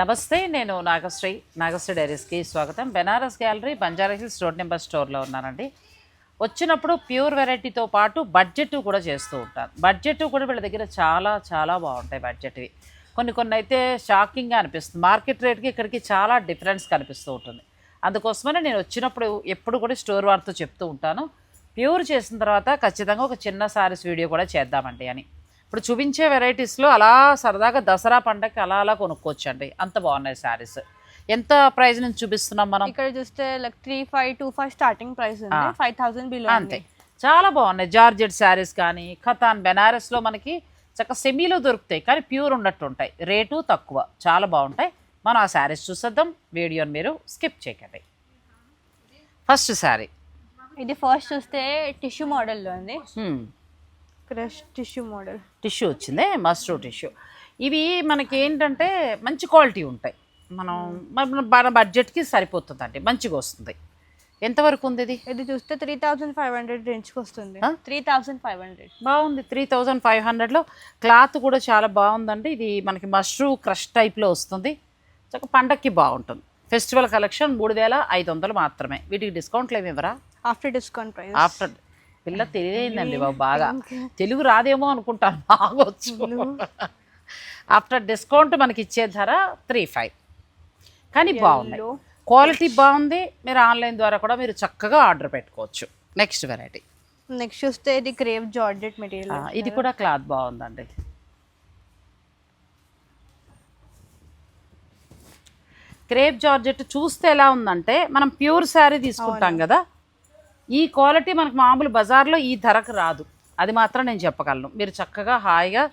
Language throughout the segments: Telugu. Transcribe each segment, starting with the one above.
నమస్తే నేను నాగశ్రీ. నాగశ్రీ డైరీస్కి స్వాగతం. Banaras gallery Banjara Hills road number స్టోర్లో ఉన్నానండి. వచ్చినప్పుడు ప్యూర్ వెరైటీతో పాటు బడ్జెట్ కూడా చేస్తూ ఉంటాను. బడ్జెట్ కూడా వీళ్ళ దగ్గర చాలా చాలా బాగుంటాయి బడ్జెట్వి కొన్ని కొన్ని అయితే షాకింగ్గా అనిపిస్తుంది. మార్కెట్ రేట్కి ఇక్కడికి చాలా డిఫరెన్స్ కనిపిస్తూ ఉంటుంది. అందుకోసమనే నేను వచ్చినప్పుడు ఎప్పుడు కూడా స్టోర్ వారితో చెప్తూ ఉంటాను. ప్యూర్ చేసిన తర్వాత ఖచ్చితంగా ఒక చిన్న సారీస్ వీడియో కూడా చేద్దామండి అని. ఇప్పుడు చూపించే వెరైటీస్లో అలా సరదాగా దసరా పండగకి అలా అలా కొనుక్కోవచ్చండి. అంత బాగున్నాయి శారీస్. ఎంత ప్రైస్ నుంచి చూపిస్తున్నాం మనం? ఇక్కడ చూస్తే like three five two five starting price. Five thousand below అంతే. చాలా బాగున్నాయి. జార్జెట్ శారీస్ కానీ ఖతాన్ బెనారస్లో మనకి చక్క సెమీలో దొరుకుతాయి కానీ ప్యూర్ ఉన్నట్టు ఉంటాయి. రేటు తక్కువ. చాలా బాగుంటాయి. మనం ఆ శారీస్ చూసేద్దాం. వీడియోని మీరు స్కిప్ చేయకండి. ఫస్ట్ శారీ. ఇది ఫస్ట్ చూస్తే టిష్యూ మోడల్లో ఉంది. Crush tissue model. టిష్యూ వచ్చింది మస్ట్రూ టిష్యూ. ఇవి మనకి ఏంటంటే మంచి క్వాలిటీ ఉంటాయి. మనం మన బడ్జెట్కి సరిపోతుందండి మంచిగా వస్తుంది. ఎంతవరకు ఉంది ఇది? ఇది చూస్తే త్రీ థౌసండ్ ఫైవ్ హండ్రెడ్ రేంజ్కి వస్తుంది? త్రీ థౌసండ్ ఫైవ్ హండ్రెడ్ బాగుంది త్రీ థౌజండ్ ఫైవ్ హండ్రెడ్లో క్లాత్ కూడా చాలా బాగుందండి. ఇది మనకి మష్రూ క్రష్ టైప్లో వస్తుంది. చక్క పండక్కి బాగుంటుంది. ఫెస్టివల్ కలెక్షన్ మూడు వేల ఐదు వందలు మాత్రమే. వీటికి డిస్కౌంట్లు ఏమి ఇవ్వరా? ఆఫ్టర్ డిస్కౌంట్ ప్రైస్ ఆఫ్టర్ పిల్ల తెలియదండి బాబు బాగా. తెలుగు రాదేమో అనుకుంటాను బాగొచ్చు. ఆఫ్టర్ డిస్కౌంట్ మనకి ఇచ్చే ధర త్రీ ఫైవ్ కానీ బాగున్నాయి. Yellow. క్వాలిటీ బాగుంది. మీరు ఆన్లైన్ ద్వారా కూడా మీరు చక్కగా ఆర్డర్ పెట్టుకోవచ్చు. నెక్స్ట్ వెరైటీ నెక్స్ట్ చూస్తే ఇది క్రేవ్ జార్జెట్ మెటీరియల్ ఇది కూడా క్లాత్ బాగుందండి. క్రేప్ జార్జెట్ చూస్తే ఎలా ఉందంటే మనం ప్యూర్ శారీ తీసుకుంటాం కదా? ఈ క్వాలిటీ మనకు మామూలు బజార్లో ఈ ధరకు రాదు. అది మాత్రం నేను చెప్పగలను. మీరు చక్కగా హాయిగా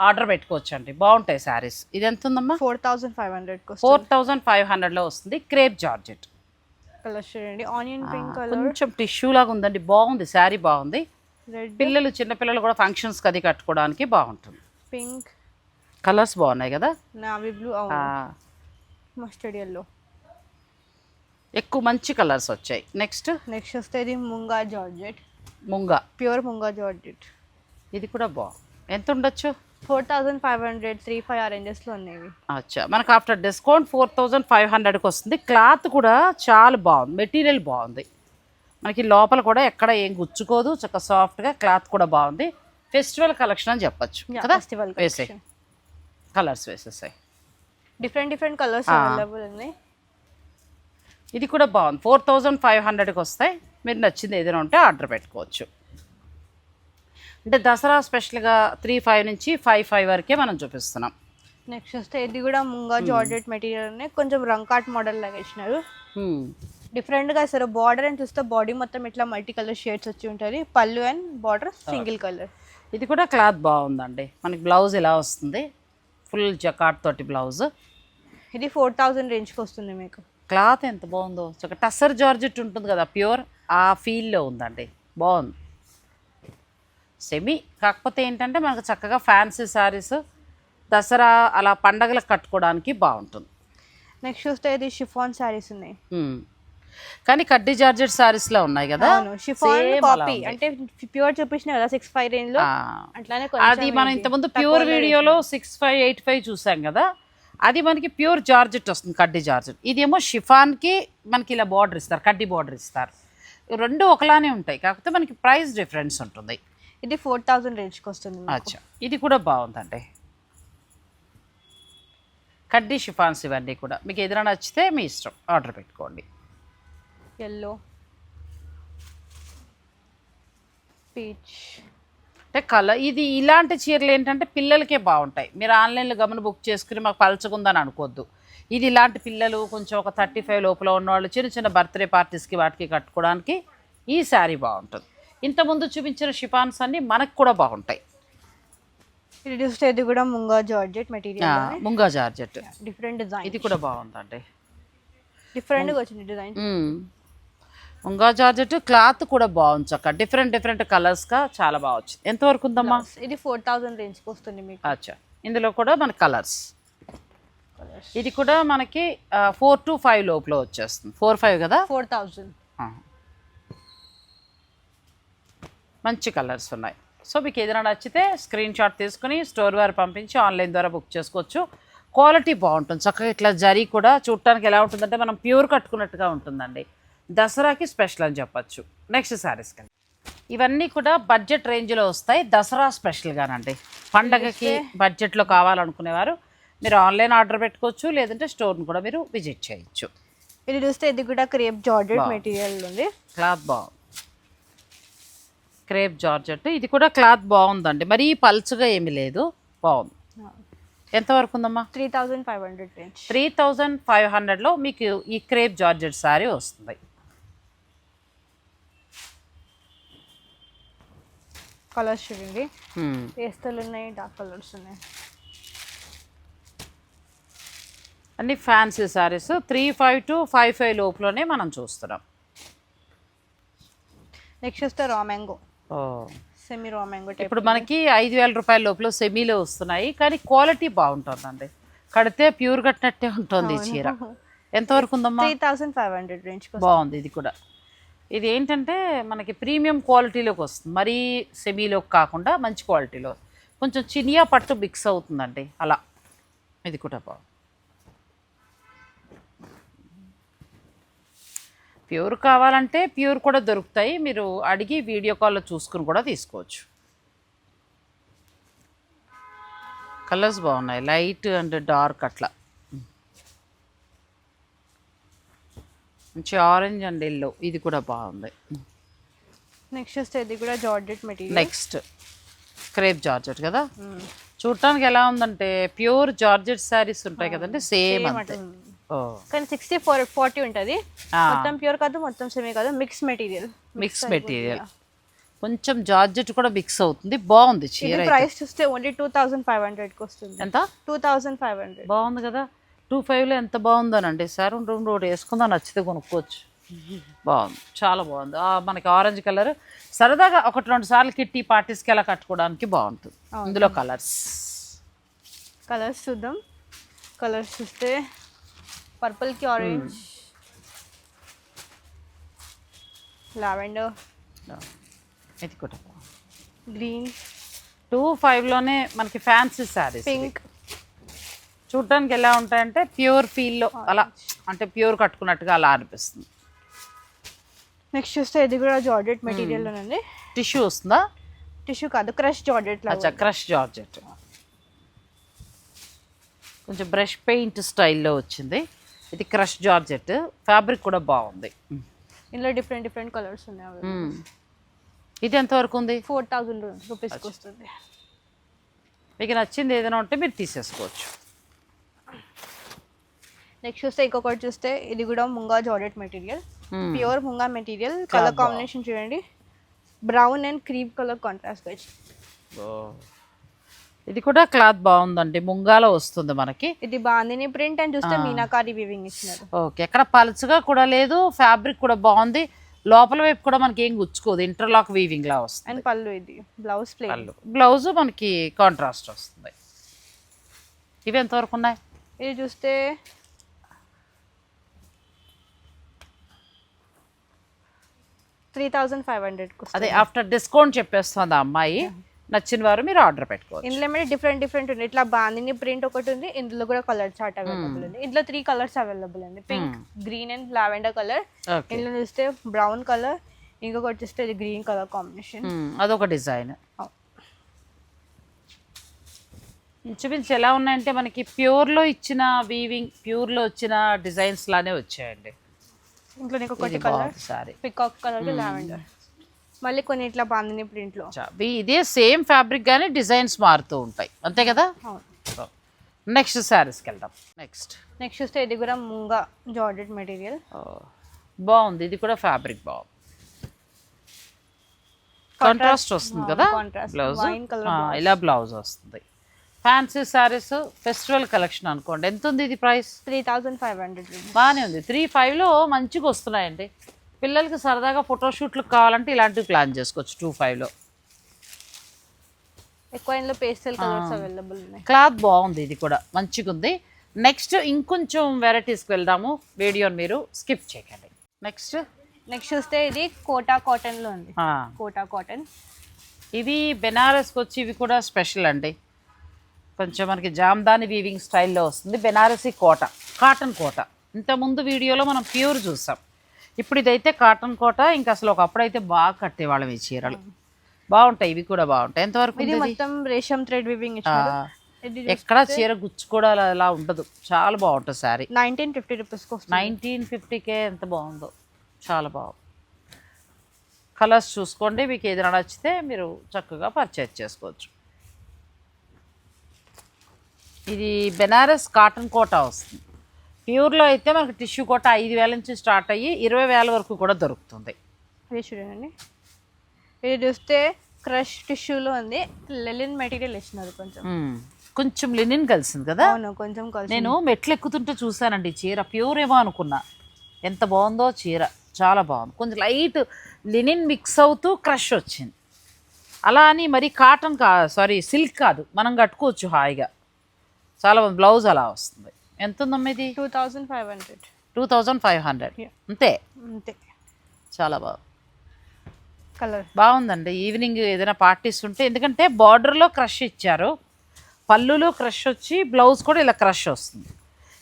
ఆర్డర్ పెట్టుకోవచ్చండి. బాగుంటాయి శారీస్. ఇది ఎంత ఉందమ్మా four thousand five hundred four thousand five హండ్రెడ్లో వస్తుంది. Crepe georgette. కలర్ చూడండి. ఆనియన్ పింక్ కలర్ కొంచెం టిష్యూ లాగా ఉందండి. బాగుంది. శారీ బాగుంది. పిల్లలు చిన్నపిల్లలు కూడా ఫంక్షన్స్కి అది కట్టుకోవడానికి బాగుంటుంది. పింక్ కలర్స్ బాగున్నాయి కదా? నావీ బ్లూ మస్టర్డ్ ఎల్లో ఎక్కువ మంచి కలర్స్ వచ్చాయి. నెక్స్ట్ నెక్స్ట్ వస్తే ఇది ముంగా georgette. Munga. Pure munga georgette. ఇది కూడా బాగుంది ఎంత ఉండొచ్చు? Four thousand five hundred three five ఆ రేంజెస్లో ఉన్నాయి. అచ్చా. మనకు after discount four thousand five హండ్రెడ్కి వస్తుంది. క్లాత్ కూడా చాలా బాగుంది. మెటీరియల్ బాగుంది. మనకి లోపల కూడా ఎక్కడ ఏం గుచ్చుకోదు. చక్క సాఫ్ట్గా క్లాత్ కూడా బాగుంది. ఫెస్టివల్ కలెక్షన్ అని చెప్పొచ్చు. కదా? festival వేసే. Colours వేసేసాయి. Different different colours. Available ఉన్నాయి. ఇది కూడా బాగుంది. ఫోర్ థౌజండ్ ఫైవ్ హండ్రెడ్కి వస్తాయి. మీరు నచ్చింది ఏదైనా ఉంటే ఆర్డర్ పెట్టుకోవచ్చు. అంటే దసరా స్పెషల్గా త్రీ ఫైవ్ నుంచి ఫైవ్ ఫైవ్ వరకే మనం చూపిస్తున్నాం. నెక్స్ట్ వస్తే ఇది కూడా ముంగా జార్జెట్ మెటీరియల్ ఉన్నాయి కొంచెం రంకాట్ మోడల్ లాగా ఇచ్చినారు. Hmm. డిఫరెంట్గా ఇస్తారు బార్డర్ అని చూస్తే బాడీ మొత్తం ఇట్లా మల్టీ కలర్ షేడ్స్ వచ్చి ఉంటుంది. పళ్ళు అండ్ బార్డర్ సింగిల్ కలర్ ఇది కూడా క్లాత్ బాగుందండి. మనకి బ్లౌజ్ ఇలా వస్తుంది? ఫుల్ జకాట్ తోటి బ్లౌజ్. ఇది ఫోర్ థౌజండ్ రేంజ్కి వస్తుంది మీకు. క్లాత్ ఎంత బాగుందో. ఒక టస్సర్ జార్జెట్ ఉంటుంది కదా ప్యూర్. ఆ ఫీల్లో ఉందండి. బాగుంది. సెమీ. కాకపోతే ఏంటంటే మనకు చక్కగా ఫ్యాన్సీ శారీస్ దసరా అలా పండగలకు కట్టుకోవడానికి బాగుంటుంది. నెక్స్ట్ చూస్తే ఇది షిఫాన్ శారీస్ ఉన్నాయి. కానీ కడ్డీ జార్జెట్ శారీస్లో ఉన్నాయి కదా. Chiffon copy. అంటే ప్యూర్ చూపించిన కదా సిక్స్ ఫైవ్ రేంజ్లో. అట్లానే అది మనం ఇంతకుముందు ప్యూర్ వీడియోలో సిక్స్ ఫైవ్ ఎయిట్ ఫైవ్ చూసాం కదా. అది మనకి ప్యూర్ జార్జెట్ వస్తుంది కడ్డీ జార్జెట్. ఇదేమో షిఫాన్కి మనకి ఇలా బార్డర్ ఇస్తారు కడ్డీ బార్డర్ ఇస్తారు. రెండు ఒకలానే ఉంటాయి కాకపోతే మనకి ప్రైస్ డిఫరెన్స్ ఉంటుంది. ఇది ఫోర్ థౌజండ్ రేంజ్కి వస్తుంది. అచ్చా. ఇది కూడా బాగుందండి. కడ్డీ షిఫాన్స్ ఇవన్నీ కూడా. మీకు ఏదైనా నచ్చితే మీ ఇష్టం ఆర్డర్ పెట్టుకోండి. ఎల్లో పీచ్ అంటే కలర్ ఇది ఇలాంటి చీరలు ఏంటంటే పిల్లలకే బాగుంటాయి. మీరు ఆన్లైన్లో గమన బుక్ చేసుకుని మాకు పలచకుందని అనుకోవద్దు ఇది ఇలాంటి పిల్లలు కొంచెం ఒక థర్టీ ఫైవ్ లోపల ఉన్నవాళ్ళు చిన్న చిన్న బర్త్డే పార్టీస్కి వాటికి కట్టుకోవడానికి ఈ శారీ బాగుంటుంది. ఇంతకుముందు చూపించిన షిఫాన్స్ అన్నీ మనకు కూడా బాగుంటాయి. ఇది కూడా munga georgette material munga georgette. Different design ఇది కూడా బాగుందండి. డిఫరెంట్గా వచ్చింది డిజైన్ ముంగా జార్జెట్ క్లాత్ కూడా బాగుంది చక్క డిఫరెంట్ డిఫరెంట్ కలర్స్గా చాలా బాగా వచ్చింది. ఎంతవరకు ఉందమ్మా? ఇది ఫోర్ థౌజండ్ రేంజ్కి వస్తుంది మీకు. అచ్చా. ఇందులో కూడా మన కలర్స్. ఇది కూడా మనకి ఫోర్ టు ఫైవ్ లోపల వచ్చేస్తుంది. ఫోర్ ఫైవ్ కదా? ఫోర్ థౌజండ్ ఆ. మంచి కలర్స్ ఉన్నాయి. సో మీకు ఏదైనా నచ్చితే స్క్రీన్ షాట్ తీసుకుని స్టోర్ వారు పంపించి ఆన్లైన్ ద్వారా బుక్ చేసుకోవచ్చు. క్వాలిటీ బాగుంటుంది. చక్కగా ఇట్లా జరీ కూడా చూడటానికి ఎలా ఉంటుందంటే మనం ప్యూర్ కట్టుకున్నట్టుగా ఉంటుందండి. దసరాకి స్పెషల్ అని చెప్పొచ్చు. నెక్స్ట్ శారీస్ కండి ఇవన్నీ కూడా బడ్జెట్ రేంజ్లో వస్తాయి. దసరా స్పెషల్గానండి పండగకి బడ్జెట్లో కావాలనుకునేవారు. మీరు ఆన్లైన్ ఆర్డర్ పెట్టుకోవచ్చు లేదంటే స్టోర్ని కూడా మీరు విజిట్ చేయొచ్చు. ఇది చూస్తే ఇది కూడా క్రేప్ జార్జెట్ మెటీరియల్ ఉంది. క్లాత్ బాగుంది. Crepe georgette. ఇది కూడా క్లాత్ బాగుందండి. మరీ పల్చగా ఏమీ లేదు. బాగుంది. ఎంతవరకు ఉందమ్మా? Three thousand five hundred three thousand five హండ్రెడ్లో మీకు ఈ క్రేప్ జార్జెట్ శారీ వస్తుంది. కలర్స్ చూడండి. పేస్తలు ఉన్నాయి డార్క్ కలర్స్ ఉన్నాయి. అన్ని fancy saris three five two five five లోపులోనే మనం చూస్తున్నాం. నెక్స్ట్ వస్తే raw mango semi raw mango type ఇప్పుడు మనకి ఐదు వేల రూపాయల లోపల సెమీలో వస్తున్నాయి కానీ క్వాలిటీ బాగుంటుందండి. కడితే ప్యూర్ కట్టినట్టే ఉంటుంది చీర. ఎంతవరకు ఉందమ్మా? Three thousand five hundred range బాగుంది ఇది కూడా. ఇది ఏంటంటే మనకి ప్రీమియం క్వాలిటీలోకి వస్తుంది. మరీ సెమీలోకి కాకుండా మంచి క్వాలిటీలో. కొంచెం చినియా పట్టు మిక్స్ అవుతుందండి. అలా. ఇది కూడా బాగుంది. ప్యూర్ కావాలంటే ప్యూర్ కూడా దొరుకుతాయి. మీరు అడిగి వీడియో కాల్లో చూసుకుని కూడా తీసుకోవచ్చు. కలర్స్ బాగున్నాయి. లైట్ అండ్ డార్క్ అట్లా. మంచి ఆరెంజ్ అండ్ ఎల్లో. ఇది కూడా బాగుంది. నెక్స్ట్ వస్తే ఇది కూడా georgette material. Next crepe georgette కదా? చూడటానికి ఎలా ఉందంటే ప్యూర్ జార్జెట్ శారీస్ ఉంటాయి కదండి సేమ్ అంతే. ఓ. కానీ సిక్స్టీ ఫోర్ ఫార్టీ ఉంటుంది. మొత్తం ప్యూర్ కాదు మొత్తం సెమీ కాదు మిక్స్ మెటీరియల్ మిక్స్ మెటీరియల్ కొంచెం జార్జెట్ కూడా మిక్స్ అవుతుంది బాగుంది చీర. ప్రైస్ చూస్తే ఓన్లీ టూ థౌసండ్ ఫైవ్ హండ్రెడ్కి వస్తుంది. ఎంత? టూ థౌసండ్ ఫైవ్ హండ్రెడ్ బాగుంది కదా? టూ ఫైవ్లో ఎంత బాగుందోనండి. సార్ రెండు ఒకటి వేసుకుందా నచ్చితే కొనుక్కోవచ్చు. బాగుంది. చాలా బాగుంది. మనకి ఆరెంజ్ కలర్. సరదాగా ఒకటి రెండు సార్లు కిట్టి పార్టీస్కి అలా కట్టుకోవడానికి బాగుంటుంది. ఇందులో కలర్స్. కలర్స్ చూద్దాం. కలర్స్ చూస్తే పర్పుల్కి ఆరెంజ్. లావెండర్. ఇది కూడా గ్రీన్. టూ ఫైవ్లోనే మనకి ఫ్యాన్సీ శారీస్ పింక్. చూడటానికి ఎలా ఉంటాయంటే ప్యూర్ ఫీల్లో అలా అంటే ప్యూర్ కట్టుకున్నట్టుగా అలా అనిపిస్తుంది. నెక్స్ట్ చూస్తే ఇది కూడా జార్జెట్ మెటీరియల్ ఉంది టిష్యూ వస్తుందా? టిష్యూ కాదు క్రష్ జార్జెట్ అచ్చా క్రష్ జార్జెట్. కొంచెం బ్రష్ పెయింట్ స్టైల్లో వచ్చింది. ఇది క్రష్ జార్జెట్. ఫ్యాబ్రిక్ కూడా బాగుంది. ఇందులో డిఫరెంట్ డిఫరెంట్ కలర్స్ ఉన్నాయి. ఇది ఎంతవరకు ఉంది? ఫోర్ థౌజండ్ రూపీస్కి వస్తుంది. మీకు నచ్చింది ఏదైనా ఉంటే మీరు తీసేసుకోవచ్చు. నెక్స్ట్ చూస్తే ఇంకొకటి చూస్తే ఇది కూడా ముంగా జార్జెట్ మెటీరియల్. ప్యూర్ ముంగా మెటీరియల్. కలర్ కాంబినేషన్ చూడండి. Brown and cream colour contrast వచ్చి ఇది కూడా క్లాత్ బాగుందండి. ముంగాలో వస్తుంది మనకి. ఇది బాందిని ప్రింట్ అండ్ చూస్తే మీనాకారి వీవింగ్ ఇచ్చినారు. ఓకే. ఎక్కడ పలుచగా కూడా లేదు. ఫ్యాబ్రిక్ కూడా బాగుంది. లోపల వైపు కూడా మనకి ఏం గుచ్చుకోదు. ఇంటర్లాక్ వీవింగ్ లా వస్తుంది. అండ్ పళ్ళు ఇది. బ్లౌజ్ ప్లేన్ పళ్ళు. బ్లౌజ్ మనకి కాంట్రాస్ట్ వస్తుంది. ఇవి ఎంతవరకు ఉన్నాయి? ఇది చూస్తే త్రీ థౌజండ్ ఫైవ్ హండ్రెడ్కి అదే ఆఫ్టర్ డిస్కౌంట్ చెప్పేస్తుంది అమ్మాయి. నచ్చిన వారు మీరు ఆర్డర్ పెట్టుకోవచ్చు. ఇందులో ఏమైనా డిఫరెంట్ డిఫరెంట్ ఉంది ఇట్లా బాందిని ప్రింట్ ఒకటి ఉంది. ఇందులో కూడా కలర్ చార్ట్ అవైలబుల్ ఉంది. ఇందులో త్రీ కలర్స్ అవైలబుల్ ఉంది. Pink green and lavender colour. ఇందులో చూస్తే బ్రౌన్ కలర్. ఇంకొకటి చూస్తే గ్రీన్ కలర్ కాంబినేషన్. అదొక డిజైన్. ఇంచుమించు ఎలా ఉన్నాయంటే మనకి ప్యూర్లో ఇచ్చిన వీవింగ్ ప్యూర్లో వచ్చిన డిజైన్స్ లానే వచ్చాయండి. ఇంట్లో నీకు ఒకటి కలర్. బాగుంది సారీ. Peacock colour lavender. మళ్ళీ కొన్ని ఇట్లా బాందిని ప్రింట్లో ఇదే సేమ్ ఫ్యాబ్రిక్ కానీ డిజైన్స్ మారుతూ ఉంటాయి. అంతే కదా? నెక్స్ట్ శారీస్కి వెళ్దాం. నెక్స్ట్ నెక్స్ట్ చూస్తే ఇది కూడా ముంగా జార్జెట్ మెటీరియల్. బాగుంది. ఇది కూడా ఫ్యాబ్రిక్ బాగుంది. కాంట్రాస్ట్ వస్తుంది కదా. బ్లౌజ్ ఇలా బ్లౌజ్ వస్తుంది. ఫ్యాన్సీ శారీస్ ఫెస్టివల్ కలెక్షన్ అనుకోండి. ఎంత ఉంది ఇది price three thousand five hundred బాగానే ఉంది. త్రీ ఫైవ్లో మంచిగా వస్తున్నాయండి. పిల్లలకి సరదాగా ఫోటోషూట్లకు కావాలంటే ఇలాంటివి ప్లాన్ చేసుకోవచ్చు టూ ఫైవ్లో. ఎక్కువ ఇందులో పేస్టల్ కలర్స్ అవైలబుల్ ఉన్నాయి. క్లాత్ బాగుంది ఇది కూడా. మంచిగా ఉంది నెక్స్ట్ ఇంకొంచెం వెరైటీస్కి వెళ్దాము. వీడియోని మీరు స్కిప్ చేయకండి. నెక్స్ట్ నెక్స్ట్ చూస్తే ఇది కోటా కాటన్లో ఉంది కోటా కాటన్ ఇవి బెనారస్కి వచ్చి ఇవి కూడా స్పెషల్ అండి. కొంచెం మనకి జామ్దాని వీవింగ్ స్టైల్లో వస్తుంది. బెనారసి కోట కాటన్ కోట. ఇంతకుముందు వీడియోలో మనం ప్యూర్ చూసాం. ఇప్పుడు ఇదైతే కాటన్ కోట ఇంకా అసలు ఒకప్పుడైతే బాగా కట్టేవాళ్ళం ఈ చీరలు. బాగుంటాయి ఇవి కూడా బాగుంటాయి. ఎంతవరకు ఇది? మొత్తం రేషం థ్రెడ్ వివింగ్ ఎక్కడ చీర గుచ్చుకోవడాలు అలా ఉండదు. చాలా బాగుంటుంది శారీ. నైన్టీన్ ఫిఫ్టీ వస్తుంది. నైన్టీన్ ఫిఫ్టీకే ఎంత బాగుందో. చాలా బాగుంది. కలర్స్ చూసుకోండి మీకు ఏదైనా నచ్చితే మీరు చక్కగా పర్చేజ్ చేసుకోవచ్చు. ఇది బెనారస్ కాటన్ కోట వస్తుంది. ప్యూర్లో అయితే మనకి టిష్యూ కోట ఐదు వేల నుంచి స్టార్ట్ అయ్యి ఇరవై వేల వరకు కూడా దొరుకుతుంది. ఇది చూడండి. ఇది చూస్తే క్రష్ టిష్యూలో ఉంది. లెలిన్ మెటీరియల్ ఇచ్చినారు కొంచెం. కొంచెం లినిన్ కలిసింది కదా? అవును కొంచెం నేను మెట్లు ఎక్కుతుంటే చూసానండి చీర. ప్యూర్ ఏమో అనుకున్నా. ఎంత బాగుందో చీర. చాలా బాగుంది. కొంచెం లైట్ లినిన్ మిక్స్ అవుతూ క్రష్ వచ్చింది. అలా అని మరి కాటన్ కా సారీ సిల్క్ కాదు. మనం కట్టుకోవచ్చు హాయిగా. చాలా బాగుంది బ్లౌజ్ అలా వస్తుంది. ఎంత ఉందమ్మా ఇది two thousand five hundred. Two thousand five hundred. అంతే? అంతే. చాలా బాగుంది కలర్ బాగుందండి. ఈవినింగ్ ఏదైనా పార్టీస్ ఉంటే ఎందుకంటే బార్డర్లో క్రష్ ఇచ్చారు. పళ్ళులో క్రష్ వచ్చి బ్లౌజ్ కూడా ఇలా క్రష్ వస్తుంది.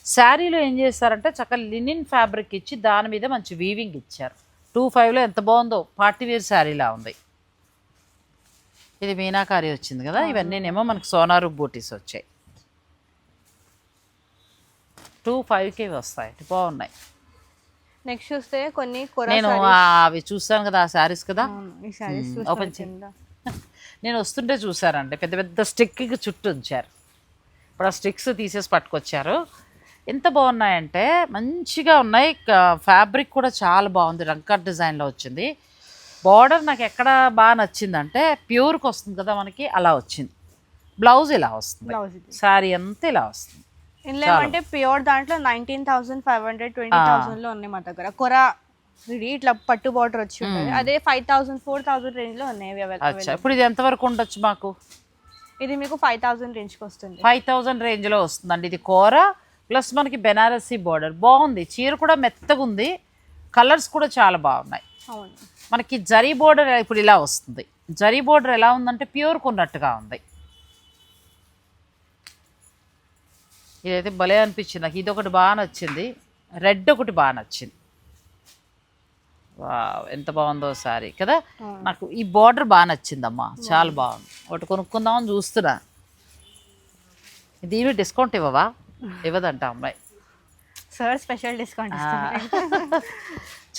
శారీలో ఏం చేస్తారంటే చక్కగా లినిన్ ఫ్యాబ్రిక్ ఇచ్చి దాని మీద మంచి వీవింగ్ ఇచ్చారు. టూ ఫైవ్లో ఎంత బాగుందో పార్టీ వేర్ శారీలా ఉంది. ఇది మీనాకారి వచ్చింది కదా? ఇవన్నీనేమో మనకు సోనారు బూటీస్ వచ్చాయి. టూ ఫైవ్కి వస్తాయి. బాగున్నాయి. నెక్స్ట్ చూస్తే కొన్ని నేను అవి చూసాను కదా ఆ శారీస్ కదా? ఓపెన్. నేను వస్తుంటే చూసారండి పెద్ద పెద్ద స్టిక్కి చుట్టూ ఉంచారు. ఇప్పుడు ఆ స్టిక్స్ తీసేసి పట్టుకొచ్చారు. ఎంత బాగున్నాయంటే మంచిగా ఉన్నాయి. ఫ్యాబ్రిక్ కూడా చాలా బాగుంది రంకట్ డిజైన్లో వచ్చింది. బార్డర్ నాకు ఎక్కడ బాగా నచ్చిందంటే ప్యూర్కి వస్తుంది కదా మనకి అలా వచ్చింది. బ్లౌజ్ ఇలా వస్తుంది. శారీ అంతా ఇలా వస్తుంది. ఇందులో ఏమంటే ప్యూర్ దాంట్లో nineteen thousand five hundred twenty థౌసండ్లో ఉన్నాయి మా దగ్గర. కొర ఇట్లా పట్టు బార్డర్ వచ్చి ఉంటుంది. అదే ఫైవ్ థౌసండ్ ఫోర్ థౌసండ్ రేంజ్లో ఉన్నాయి ఇప్పుడు ఇది ఎంతవరకు ఉండొచ్చు మాకు? ఇది మీకు ఫైవ్ థౌసండ్ రేంజ్కి వస్తుంది. ఫైవ్ థౌజండ్ రేంజ్లో వస్తుందండి. ఇది కూర ప్లస్ మనకి బెనారసీ బార్డర్. బాగుంది. చీర కూడా మెత్తగా ఉంది. కలర్స్ కూడా చాలా బాగున్నాయి. అవును. మనకి జరీ బోర్డర్ ఇప్పుడు ఇలా వస్తుంది. జరీ బోర్డర్ ఎలా ఉందంటే ప్యూర్ కొన్నట్టుగా ఉంది. ఇదైతే భలే అనిపించింది. నాకు ఇది ఒకటి బాగా నచ్చింది. రెడ్ ఒకటి బాగా నచ్చింది. వావ్, ఎంత బాగుందో సారీ కదా? నాకు ఈ బార్డర్ బాగా నచ్చిందమ్మా. చాలా బాగుంది. ఒకటి కొనుక్కుందామని చూస్తున్నా. దీని డిస్కౌంట్ ఇవ్వవా? ఇవ్వదంట అమ్మాయి. సార్ స్పెషల్ డిస్కౌంట్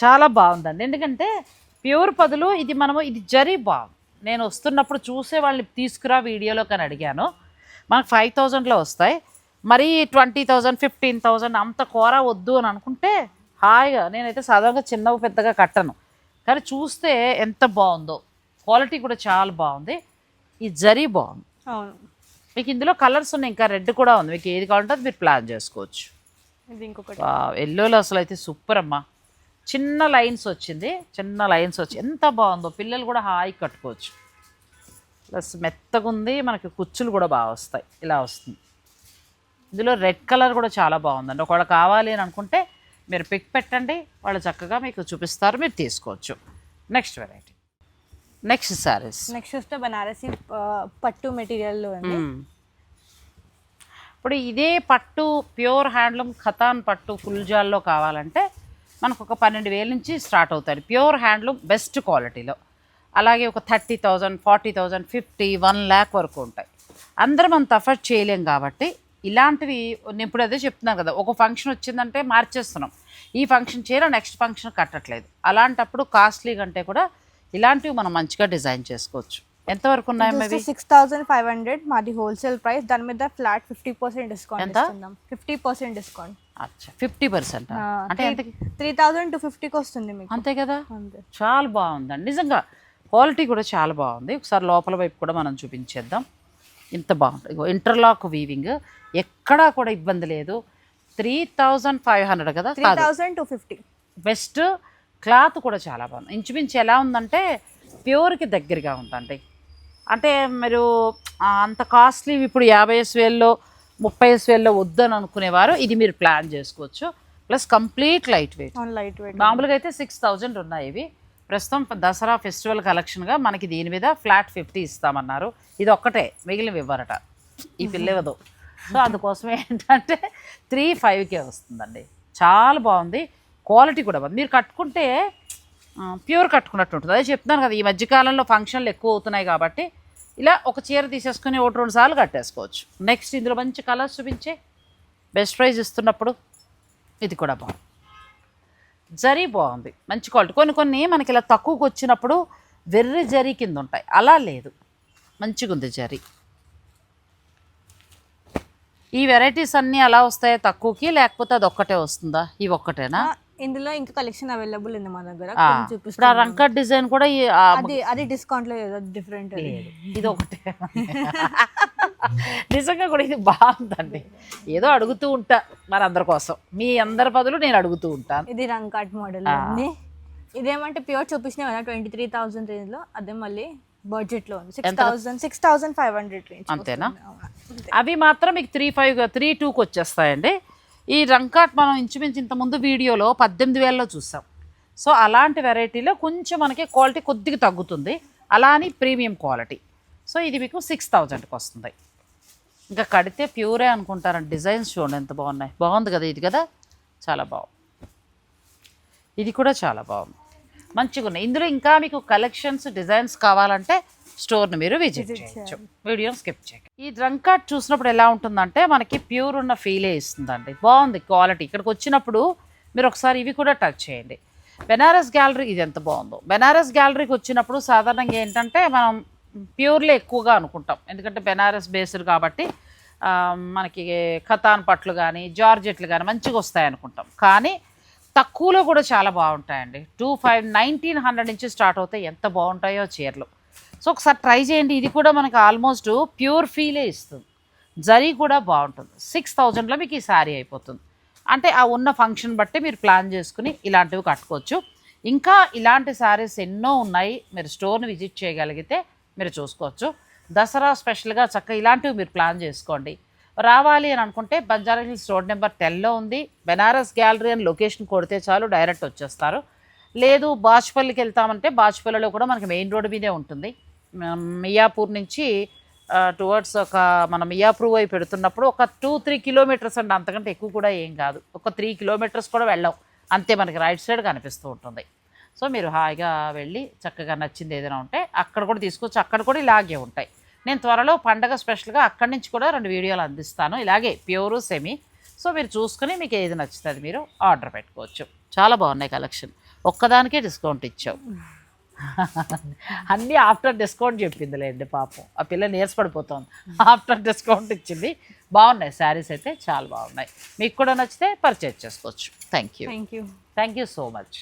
చాలా బాగుందండి. ఎందుకంటే ప్యూర్ పదులు ఇది మనము ఇది జరీ బాగుంది నేను వస్తున్నప్పుడు చూసే వాళ్ళని తీసుకురా వీడియోలో కానీ అడిగాను. మనకు ఫైవ్ థౌజండ్లో వస్తాయి. మరీ ట్వంటీ థౌజండ్ ఫిఫ్టీన్ థౌజండ్ అంత కూర వద్దు అని అనుకుంటే హాయిగా నేనైతే సాధారణంగా చిన్నవి పెద్దగా కట్టను. కానీ చూస్తే ఎంత బాగుందో. క్వాలిటీ కూడా చాలా బాగుంది. ఈ జరీ బాగుంది. అవును. మీకు ఇందులో కలర్స్ ఉన్నాయి ఇంకా రెడ్ కూడా ఉంది. మీకు ఏది కావాలంటే అది మీరు ప్లాన్ చేసుకోవచ్చు. ఇది ఇంకొకటి. ఎల్లోలో అసలు అయితే సూపర్ అమ్మా. చిన్న లైన్స్ వచ్చింది చిన్న లైన్స్ వచ్చి ఎంత బాగుందో. పిల్లలు కూడా హాయి కట్టుకోవచ్చు. ప్లస్ మెత్తగా ఉంది మనకి కుచ్చులు కూడా బాగా వస్తాయి. ఇలా వస్తుంది. ఇందులో రెడ్ కలర్ కూడా చాలా బాగుందండి. ఒకవేళ కావాలి అని అనుకుంటే మీరు పిక్ పెట్టండి. వాళ్ళు చక్కగా మీకు చూపిస్తారు. మీరు తీసుకోవచ్చు. Next variety next sarees next చూస్తే బనారసి పట్టు మెటీరియల్ ఇప్పుడు ఇదే పట్టు ప్యూర్ హ్యాండ్లూమ్ ఖతాన్ పట్టు ఫుల్ జాల్లో కావాలంటే మనకు ఒక పన్నెండు వేల నుంచి స్టార్ట్ అవుతాయి. ప్యూర్ హ్యాండ్లూమ్ బెస్ట్ క్వాలిటీలో. అలాగే ఒక thirty thousand forty thousand fifty one lakh వరకు ఉంటాయి. అందరం అంత అఫర్ట్ చేయలేం కాబట్టి ఇలాంటివి నేను ఇప్పుడు అదే చెప్తున్నాను కదా ఒక ఫంక్షన్ వచ్చిందంటే మార్చేస్తున్నాం. ఈ ఫంక్షన్ చీర నెక్స్ట్ ఫంక్షన్ కట్టట్లేదు. అలాంటప్పుడు కాస్ట్లీ కంటే కూడా ఇలాంటివి మనం మంచిగా డిజైన్ చేసుకోవచ్చు. ఎంతవరకు ఉన్నాయమ్మా ఇవి సిక్స్ థౌసండ్ ఫైవ్ హండ్రెడ్ మాది హోల్సేల్ ప్రైస్ దాని మీద ఫ్లాట్ ఫిఫ్టీ పర్సెంట్ డిస్కౌంట్ ఎంత? ఫిఫ్టీ పర్సెంట్ డిస్కౌంట్ అచ్చా ఫిఫ్టీ పర్సెంట్ అంటే త్రీ థౌసండ్ టు ఫిఫ్టీకి వస్తుంది మీకు. అంతే కదా? అంతే. చాలా బాగుందండి. నిజంగా క్వాలిటీ కూడా చాలా బాగుంది. ఒకసారి లోపల వైపు కూడా మనం చూపించేద్దాం. ఇంత బాగుంటుంది ఇగో ఇంటర్లాక్ వీవింగ్. ఎక్కడా కూడా ఇబ్బంది లేదు. త్రీ థౌజండ్ ఫైవ్ హండ్రెడ్ కదా three thousand two fifty. Best. Cloth కూడా చాలా బాగుంది. ఇంచుమించు ఎలా ఉందంటే ప్యూర్కి దగ్గరగా ఉందండి. అంటే మీరు అంత కాస్ట్లీ ఇప్పుడు యాభై వేల్లో ముప్పై వేల్లో వద్దని అనుకునేవారు. ఇది మీరు ప్లాన్ చేసుకోవచ్చు. Plus complete light weight. Light weight. మామూలుగా అయితే సిక్స్ థౌజండ్ ఉన్నాయి ఇవి. ప్రస్తుతం దసరా ఫెస్టివల్ కలెక్షన్గా మనకి దీని మీద ఫ్లాట్ ఫిఫ్టీ ఇస్తామన్నారు. ఇది ఒక్కటే మిగిలినవి ఇవ్వరట. ఈ పిల్ల ఇవ్వదు సో అందుకోసం ఏంటంటే త్రీ ఫైవ్కే వస్తుందండి. చాలా బాగుంది. క్వాలిటీ కూడా బాగుంది. మీరు కట్టుకుంటే ప్యూర్ కట్టుకున్నట్టు ఉంటుంది. అదే చెప్తున్నాను కదా ఈ మధ్యకాలంలో ఫంక్షన్లు ఎక్కువ అవుతున్నాయి కాబట్టి ఇలా ఒక చీర తీసేసుకుని ఒకటి రెండు సార్లు కట్టేసుకోవచ్చు. నెక్స్ట్ ఇందులో మంచి కలర్స్ చూపించే బెస్ట్ ప్రైజ్ ఇస్తున్నప్పుడు ఇది కూడా బాగుంది. జరీ బాగుంది. మంచి క్వాలిటీ. కొన్ని కొన్ని మనకి ఇలా తక్కువకి వచ్చినప్పుడు వెర్రి జరీ కింద ఉంటాయి. అలా లేదు. మంచిగా ఉంది జరీ. ఈ వెరైటీస్ అన్నీ అలా వస్తాయి తక్కువకి లేకపోతే అది ఒక్కటే వస్తుందా? ఇవి ఒక్కటేనా? ఇందులో ఇంకా కలెక్షన్ అవైలబుల్ ఉంది మా దగ్గర. ఇప్పుడు ఆ రంకట్ డిజైన్ కూడా ఈ అది అది డిస్కౌంట్లో డిఫరెంట్ ఇది ఒకటే. నిజంగా కూడా ఇది బాగుందండి. ఏదో అడుగుతూ ఉంటా మరి అందరి కోసం. మీ అందరి బదులు నేను అడుగుతూ ఉంటాను. ఇది రంగ్ కార్ట్ మోడల్ ఉంది ఇదేమంటే ప్యూర్ చూపించిన కదా ట్వంటీ త్రీ థౌసండ్ రేంజ్లో అదే మళ్ళీ బడ్జెట్లో ఉంది six thousand six thousand five hundred range అంతేనా? అవి మాత్రం మీకు త్రీ ఫైవ్ త్రీ టూకి వచ్చేస్తాయండి. ఈ రంకాట్ మనం ఇంచుమించు ఇంతకుముందు వీడియోలో పద్దెనిమిది వేలలో చూసాం. సో అలాంటి వెరైటీలో కొంచెం మనకి క్వాలిటీ కొద్దిగా తగ్గుతుంది. అలా అని ప్రీమియం క్వాలిటీ. సో ఇది మీకు సిక్స్ థౌజండ్కి వస్తుంది. ఇంకా కడితే ప్యూరే అనుకుంటారండి. డిజైన్స్ చూడండి ఎంత బాగున్నాయి. బాగుంది కదా ఇది కదా? చాలా బాగుంది. ఇది కూడా చాలా బాగుంది. మంచిగా ఉన్నాయి. ఇందులో ఇంకా మీకు కలెక్షన్స్ డిజైన్స్ కావాలంటే స్టోర్ని మీరు విజిట్ చేయొచ్చు. వీడియో స్కిప్ చేయండి ఈ డ్రంక్ కార్డ్ చూసినప్పుడు ఎలా ఉంటుందంటే మనకి ప్యూర్ ఉన్న ఫీలే ఇస్తుందండి. బాగుంది క్వాలిటీ. ఇక్కడికి వచ్చినప్పుడు మీరు ఒకసారి ఇవి కూడా టచ్ చేయండి. బెనారస్ గ్యాలరీ ఇది ఎంత బాగుందో. బెనారస్ గ్యాలరీకి వచ్చినప్పుడు సాధారణంగా ఏంటంటే మనం ప్యూర్లే ఎక్కువగా అనుకుంటాం. ఎందుకంటే బెనారస్ బేస్డ్ కాబట్టి మనకి ఖతాన్ పట్లు కానీ జార్జెట్లు కానీ మంచిగా వస్తాయి అనుకుంటాం. కానీ తక్కువలో కూడా చాలా బాగుంటాయండి. టూ ఫైవ్ నైన్టీన్ హండ్రెడ్ నుంచి స్టార్ట్ అవుతాయి ఎంత బాగుంటాయో చీరలు. సో ఒకసారి ట్రై చేయండి. ఇది కూడా మనకి ఆల్మోస్ట్ ప్యూర్ ఫీలే ఇస్తుంది. జరీ కూడా బాగుంటుంది. సిక్స్ థౌజండ్లో మీకు ఈ శారీ అయిపోతుంది. అంటే ఆ ఉన్న ఫంక్షన్ బట్టి మీరు ప్లాన్ చేసుకుని ఇలాంటివి కట్టుకోవచ్చు. ఇంకా ఇలాంటి శారీస్ ఎన్నో ఉన్నాయి. మీరు స్టోర్ని విజిట్ చేయగలిగితే మీరు చూసుకోవచ్చు. దసరా స్పెషల్గా చక్కగా ఇలాంటివి మీరు ప్లాన్ చేసుకోండి. రావాలి అని అనుకుంటే బంజారా హిల్స్ రోడ్ నెంబర్ టెన్లో ఉంది. బెనారస్ గ్యాలరీ అని లొకేషన్ కొడితే చాలు డైరెక్ట్ వచ్చేస్తారు. లేదు బాచ్పల్లికి వెళ్తామంటే బాచ్పల్లిలో కూడా మనకి మెయిన్ రోడ్ మీదే ఉంటుంది. మియాపూర్ నుంచి టువర్డ్స్ ఒక మనం మియాపూర్ వైపు పెడుతున్నప్పుడు ఒక టూ త్రీ కిలోమీటర్స్ అండి. అంతకంటే ఎక్కువ కూడా ఏం కాదు. ఒక త్రీ కిలోమీటర్స్ కూడా వెళ్ళాం. అంతే మనకి రైట్ సైడ్ కనిపిస్తూ ఉంటుంది. సో మీరు హాయిగా వెళ్ళి చక్కగా నచ్చింది ఏదైనా ఉంటే అక్కడ కూడా తీసుకొచ్చి అక్కడ కూడా ఇలాగే ఉంటాయి. నేను త్వరలో పండగ స్పెషల్గా అక్కడి నుంచి కూడా రెండు వీడియోలు అందిస్తాను. ఇలాగే ప్యూరు సెమీ. సో మీరు చూసుకుని మీకు ఏది నచ్చుతుంది మీరు ఆర్డర్ పెట్టుకోవచ్చు. చాలా బాగున్నాయి కలెక్షన్. ఒక్కదానికే డిస్కౌంట్ ఇచ్చావు. అన్నీ ఆఫ్టర్ డిస్కౌంట్ చెప్పిందిలేండి పాపం. ఆ పిల్ల నీరసపడిపోతుంది. ఆఫ్టర్ డిస్కౌంట్ ఇచ్చింది. బాగున్నాయి. శారీస్ అయితే చాలా బాగున్నాయి. మీకు కూడా నచ్చితే పర్చేజ్ చేసుకోవచ్చు. Thank you thank you thank you so much.